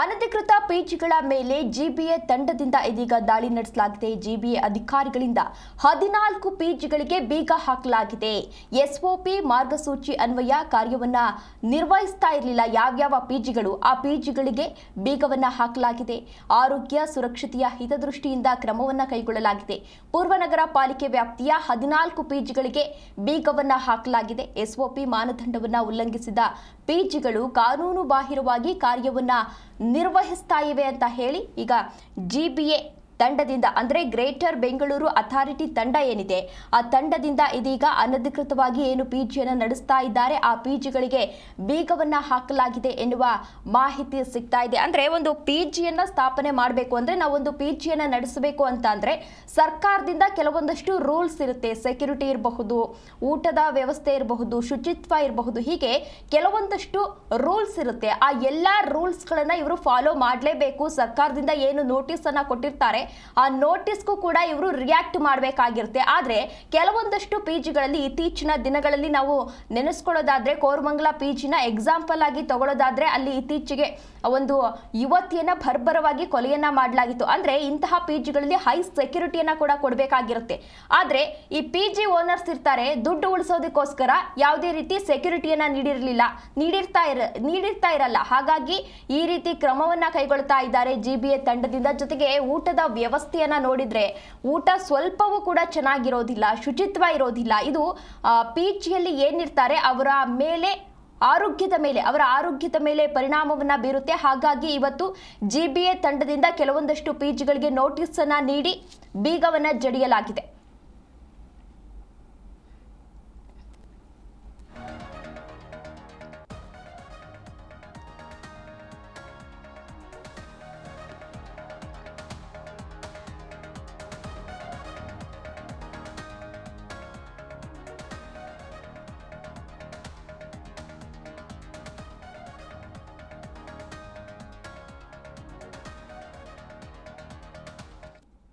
ಅನಧಿಕೃತ ಪಿಜಿಗಳ ಮೇಲೆ ಜಿಬಿಎ ತಂಡದಿಂದ ಇದೀಗ ದಾಳಿ ನಡೆಸಲಾಗಿದೆ. ಜಿಬಿಎ ಅಧಿಕಾರಿಗಳಿಂದ ಹದಿನಾಲ್ಕು ಪಿಜಿಗಳಿಗೆ ಬೀಗ ಹಾಕಲಾಗಿದೆ. ಎಸ್ಒಪಿ ಮಾರ್ಗಸೂಚಿ ಅನ್ವಯ ಕಾರ್ಯವನ್ನ ನಿರ್ವಹಿಸ್ತಾ ಇರಲಿಲ್ಲ. ಯಾವ್ಯಾವ ಪಿಜಿಗಳು ಆ ಪಿಜಿಗಳಿಗೆ ಬೀಗವನ್ನ ಹಾಕಲಾಗಿದೆ. ಆರೋಗ್ಯ, ಸುರಕ್ಷತೆಯ ಹಿತದೃಷ್ಟಿಯಿಂದ ಕ್ರಮವನ್ನ ಕೈಗೊಳ್ಳಲಾಗಿದೆ. ಪೂರ್ವನಗರ ಪಾಲಿಕೆ ವ್ಯಾಪ್ತಿಯ ಹದಿನಾಲ್ಕು ಪಿಜಿಗಳಿಗೆ ಬೀಗವನ್ನ ಹಾಕಲಾಗಿದೆ. ಎಸ್ಒಪಿ ಮಾನದಂಡವನ್ನ ಉಲ್ಲಂಘಿಸಿದ ಪಿಜಿಗಳು ಕಾನೂನು ಬಾಹಿರವಾಗಿ ಕಾರ್ಯವನ್ನ ನಿರ್ವಹಿಸ್ತಾ ಇವೆ ಅಂತ ಹೇಳಿ ಈಗ ಜಿಬಿಎ ತಂಡದಿಂದ, ಅಂದರೆ ಗ್ರೇಟರ್ ಬೆಂಗಳೂರು ಅಥಾರಿಟಿ ತಂಡ ಏನಿದೆ, ಆ ತಂಡದಿಂದ ಇದೀಗ ಅನಧಿಕೃತವಾಗಿ ಏನು ಪಿಜಿಯನ್ನು ನಡೆಸ್ತಾ ಇದ್ದಾರೆ, ಆ ಪಿಜಿಗಳಿಗೆ ಬೀಗವನ್ನ ಹಾಕಲಾಗಿದೆ ಎನ್ನುವ ಮಾಹಿತಿ ಸಿಗ್ತಾ ಇದೆ. ಅಂದರೆ ಒಂದು ಪಿಜಿಯನ್ನು ಸ್ಥಾಪನೆ ಮಾಡಬೇಕು ಅಂದರೆ ನಾವೊಂದು ಪಿಜಿಯನ್ನು ನಡೆಸಬೇಕು ಅಂತ ಅಂದರೆ ಸರ್ಕಾರದಿಂದ ಕೆಲವೊಂದಷ್ಟು ರೂಲ್ಸ್ ಇರುತ್ತೆ. ಸೆಕ್ಯೂರಿಟಿ ಇರಬಹುದು, ಊಟದ ವ್ಯವಸ್ಥೆ ಇರಬಹುದು, ಶುಚಿತ್ವ ಇರಬಹುದು, ಹೀಗೆ ಕೆಲವೊಂದಷ್ಟು ರೂಲ್ಸ್ ಇರುತ್ತೆ. ಆ ಎಲ್ಲ ರೂಲ್ಸ್ಗಳನ್ನು ಇವರು ಫಾಲೋ ಮಾಡಲೇಬೇಕು. ಸರ್ಕಾರದಿಂದ ಏನು ನೋಟಿಸ್ ಅನ್ನ ಕೊಟ್ಟಿರ್ತಾರೆ. ಆ ನೋಟಿಸ್ಗೂ ಕೂಡ ಇವರು ರಿಯಾಕ್ಟ್ ಮಾಡಬೇಕಾಗಿರುತ್ತೆ. ಆದರೆ ಕೆಲವೊಂದಷ್ಟು ಪಿ ಜಿಗಳಲ್ಲಿ ಇತ್ತೀಚಿನ ದಿನಗಳಲ್ಲಿ ನಾವು ನೆನೆಸ್ಕೊಳ್ಳೋದಾದ್ರೆ ಕೋರಮಂಗಲ ಪಿ ಜಿನ ಎಕ್ಸಾಂಪಲ್ ಆಗಿ ತಗೊಳ್ಳೋದಾದ್ರೆ ಅಲ್ಲಿ ಇತ್ತೀಚೆಗೆ ಒಂದು ಯುವತಿಯನ್ನ ಬರ್ಬರವಾಗಿ ಕೊಲೆಯನ್ನ ಮಾಡಲಾಗಿತ್ತು. ಅಂದ್ರೆ ಇಂತಹ ಪಿ ಜಿಗಳಲ್ಲಿ ಹೈ ಸೆಕ್ಯೂರಿಟಿಯನ್ನ ಕೂಡ ಕೊಡಬೇಕಾಗಿರುತ್ತೆ. ಆದ್ರೆ ಈ ಪಿ ಜಿ ಓನರ್ಸ್ ಇರ್ತಾರೆ, ದುಡ್ಡು ಉಳಿಸೋದಕ್ಕೋಸ್ಕರ ಯಾವುದೇ ರೀತಿ ಸೆಕ್ಯೂರಿಟಿಯನ್ನ ನೀಡಿರಲಿಲ್ಲ. ನೀಡಿರ್ತಾ ಇರ, ನೀಡಿರ್ತಾ ಇರಲ್ಲ. ಹಾಗಾಗಿ ಈ ರೀತಿ ಕ್ರಮವನ್ನ ಕೈಗೊಳ್ತಾ ಇದ್ದಾರೆ ಜಿ ತಂಡದಿಂದ. ಜೊತೆಗೆ ಊಟದ ವ್ಯವಸ್ಥೆಯನ್ನ ನೋಡಿದ್ರೆ ಊಟ ಸ್ವಲ್ಪವೂ ಕೂಡ ಚೆನ್ನಾಗಿರೋದಿಲ್ಲ, ಶುಚಿತ್ವ ಇರೋದಿಲ್ಲ. ಇದು ಪಿ ಜಿಯಲ್ಲಿ ಏನಿರ್ತಾರೆ ಅವರ ಮೇಲೆ, ಆರೋಗ್ಯದ ಮೇಲೆ, ಅವರ ಆರೋಗ್ಯದ ಮೇಲೆ ಪರಿಣಾಮವನ್ನ ಬೀರುತ್ತೆ. ಹಾಗಾಗಿ ಇವತ್ತು ಜಿ ಬಿ ಎ ತಂಡದಿಂದ ಕೆಲವೊಂದಷ್ಟು ಪಿ ಜಿಗಳಿಗೆ ನೋಟಿಸ್ ಅನ್ನ ನೀಡಿ ಬೀಗವನ್ನ ಜಡಿಯಲಾಗಿದೆ.